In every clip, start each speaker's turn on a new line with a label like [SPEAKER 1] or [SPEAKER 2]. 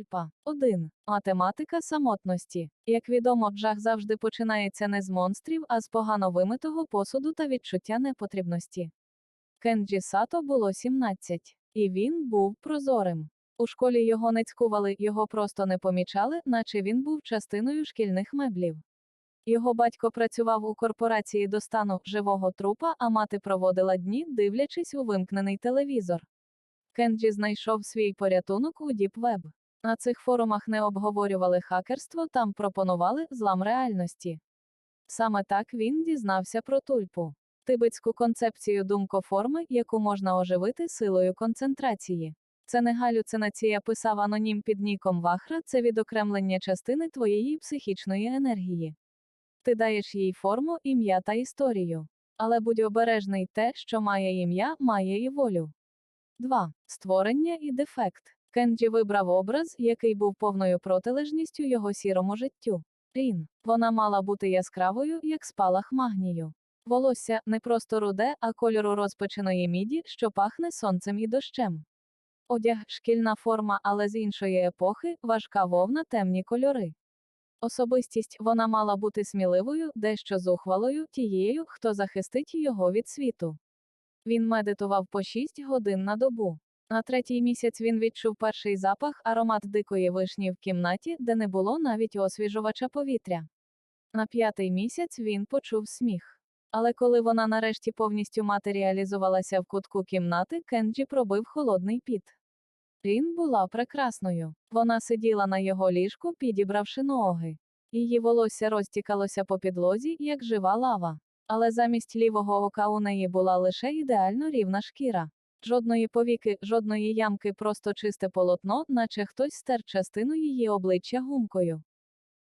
[SPEAKER 1] Тульпа 1. Математика самотності. Як відомо, жах завжди починається не з монстрів, а з погано вимитого посуду та відчуття непотрібності. Кенджі Сато було 17. І він був прозорим. У школі його не цькували, його просто не помічали, наче він був частиною шкільних меблів. Його батько працював у корпорації до стану живого трупа, а мати проводила дні, дивлячись у вимкнений телевізор. Кенджі знайшов свій порятунок у Діпвеб. На цих форумах не обговорювали хакерство, там пропонували злам реальності. Саме так він дізнався про тульпу. Тибетську концепцію думкоформи, яку можна оживити силою концентрації. Це не галюцинація писав анонім під ніком Вахра, це відокремлення частини твоєї психічної енергії. Ти даєш їй форму, ім'я та історію. Але будь обережний, те, що має ім'я, має і волю. 2. Створення і дефект. Кенджі вибрав образ, який був повною протилежністю його сірому життю. Рін. Вона мала бути яскравою, як спалах магнію. Волосся не просто руде, а кольору розпеченої міді, що пахне сонцем і дощем. Одяг шкільна форма, але з іншої епохи, важка вовна, темні кольори. Особистість вона мала бути сміливою, дещо зухвалою, тією, хто захистить його від світу. Він медитував по 6 годин на добу. На третій місяць він відчув перший запах аромат дикої вишні в кімнаті, де не було навіть освіжувача повітря. На п'ятий місяць він почув сміх. Але коли вона нарешті повністю матеріалізувалася в кутку кімнати, Кенджі пробив холодний піт. Рін була прекрасною. Вона сиділа на його ліжку, підібравши ноги. Її волосся розтікалося по підлозі, як жива лава. Але замість лівого ока у неї була лише ідеально рівна шкіра. Жодної повіки, жодної ямки, просто чисте полотно, наче хтось стер частину її обличчя гумкою.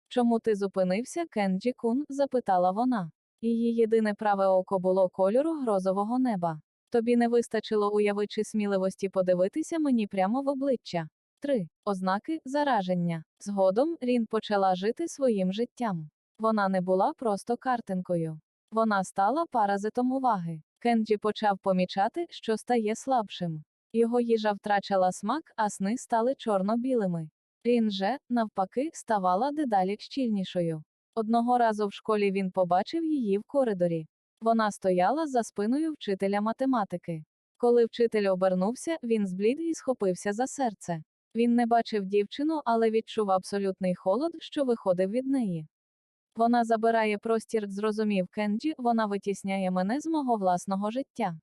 [SPEAKER 1] Чому ти зупинився, Кенджі Кун? запитала вона. Її єдине праве око було кольору грозового неба. Тобі не вистачило уяви чи сміливості подивитися мені прямо в обличчя. 3. Ознаки зараження. Згодом Рін почала жити своїм життям. Вона не була просто картинкою. Вона стала паразитом уваги. Кенджі почав помічати, що стає слабшим. Його їжа втрачала смак, а сни стали чорно-білими. Рін же, навпаки, ставала дедалі щільнішою. Одного разу в школі він побачив її в коридорі. Вона стояла за спиною вчителя математики. Коли вчитель обернувся, він зблід і схопився за серце. Він не бачив дівчину, але відчув абсолютний холод, що виходив від неї. Вона забирає простір, зрозумів Кенджі, вона витісняє мене з мого власного життя.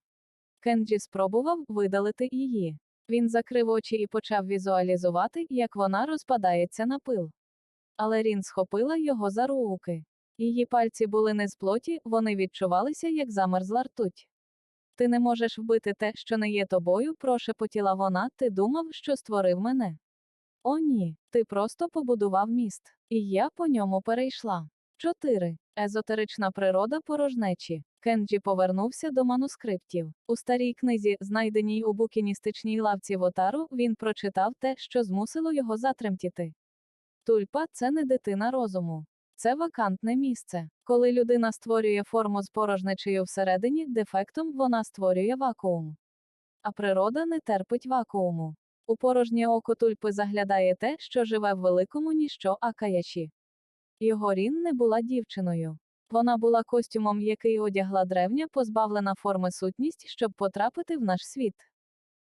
[SPEAKER 1] Кенджі спробував видалити її. Він закрив очі і почав візуалізувати, як вона розпадається на пил. Але Рін схопила його за руки. Її пальці були не з плоті, вони відчувалися, як замерзла ртуть. Ти не можеш вбити те, що не є тобою, прошепотіла вона, ти думав, що створив мене. О, ні, ти просто побудував міст, і я по ньому перейшла. 4. Езотерична природа порожнечі. Кенджі повернувся до манускриптів. У старій книзі, знайденій у букіністичній лавці Вотару, він прочитав те, що змусило його затремтіти. Тульпа це не дитина розуму. Це вакантне місце. Коли людина створює форму з порожнечею всередині, дефектом вона створює вакуум. А природа не терпить вакууму. У порожнє око тульпи заглядає те, що живе в великому ніщо Акаячі. Його Рін не була дівчиною. Вона була костюмом, який одягла древня, позбавлена форми сутність, щоб потрапити в наш світ.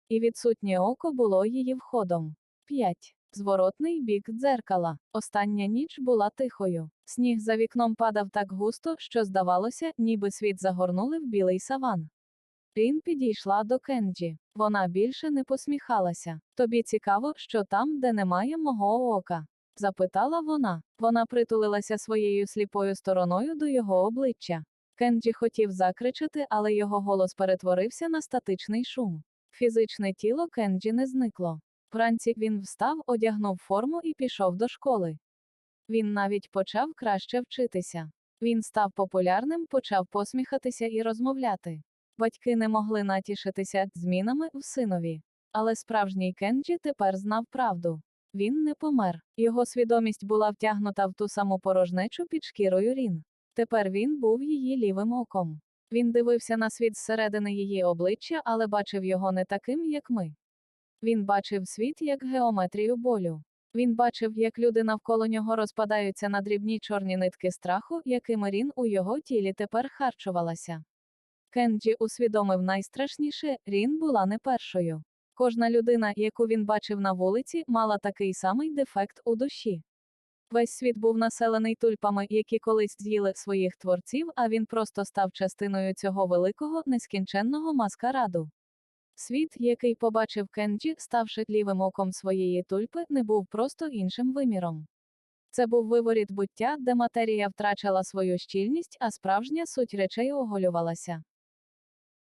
[SPEAKER 1] І відсутнє око було її входом. 5. Зворотний бік дзеркала. Остання ніч була тихою. Сніг за вікном падав так густо, що здавалося, ніби світ загорнули в білий саван. Рін підійшла до Кенджі. Вона більше не посміхалася. Тобі цікаво, що там, де немає мого ока? Запитала вона. Вона притулилася своєю сліпою стороною до його обличчя. Кенджі хотів закричати, але його голос перетворився на статичний шум. Фізичне тіло Кенджі не зникло. Вранці він встав, одягнув форму і пішов до школи. Він навіть почав краще вчитися. Він став популярним, почав посміхатися і розмовляти. Батьки не могли натішитися змінами в синові. Але справжній Кенджі тепер знав правду. Він не помер. Його свідомість була втягнута в ту саму порожнечу під шкірою Рін. Тепер він був її лівим оком. Він дивився на світ зсередини її обличчя, але бачив його не таким, як ми. Він бачив світ як геометрію болю. Він бачив, як люди навколо нього розпадаються на дрібні чорні нитки страху, якими Рін у його тілі тепер харчувалася. Кенджі усвідомив найстрашніше, Рін була не першою. Кожна людина, яку він бачив на вулиці, мала такий самий дефект у душі. Весь світ був населений тульпами, які колись з'їли своїх творців, а він просто став частиною цього великого, нескінченного маскараду. Світ, який побачив Кенджі, ставши лівим оком своєї тульпи, не був просто іншим виміром. Це був виворіт буття, де матерія втрачала свою щільність, а справжня суть речей оголювалася.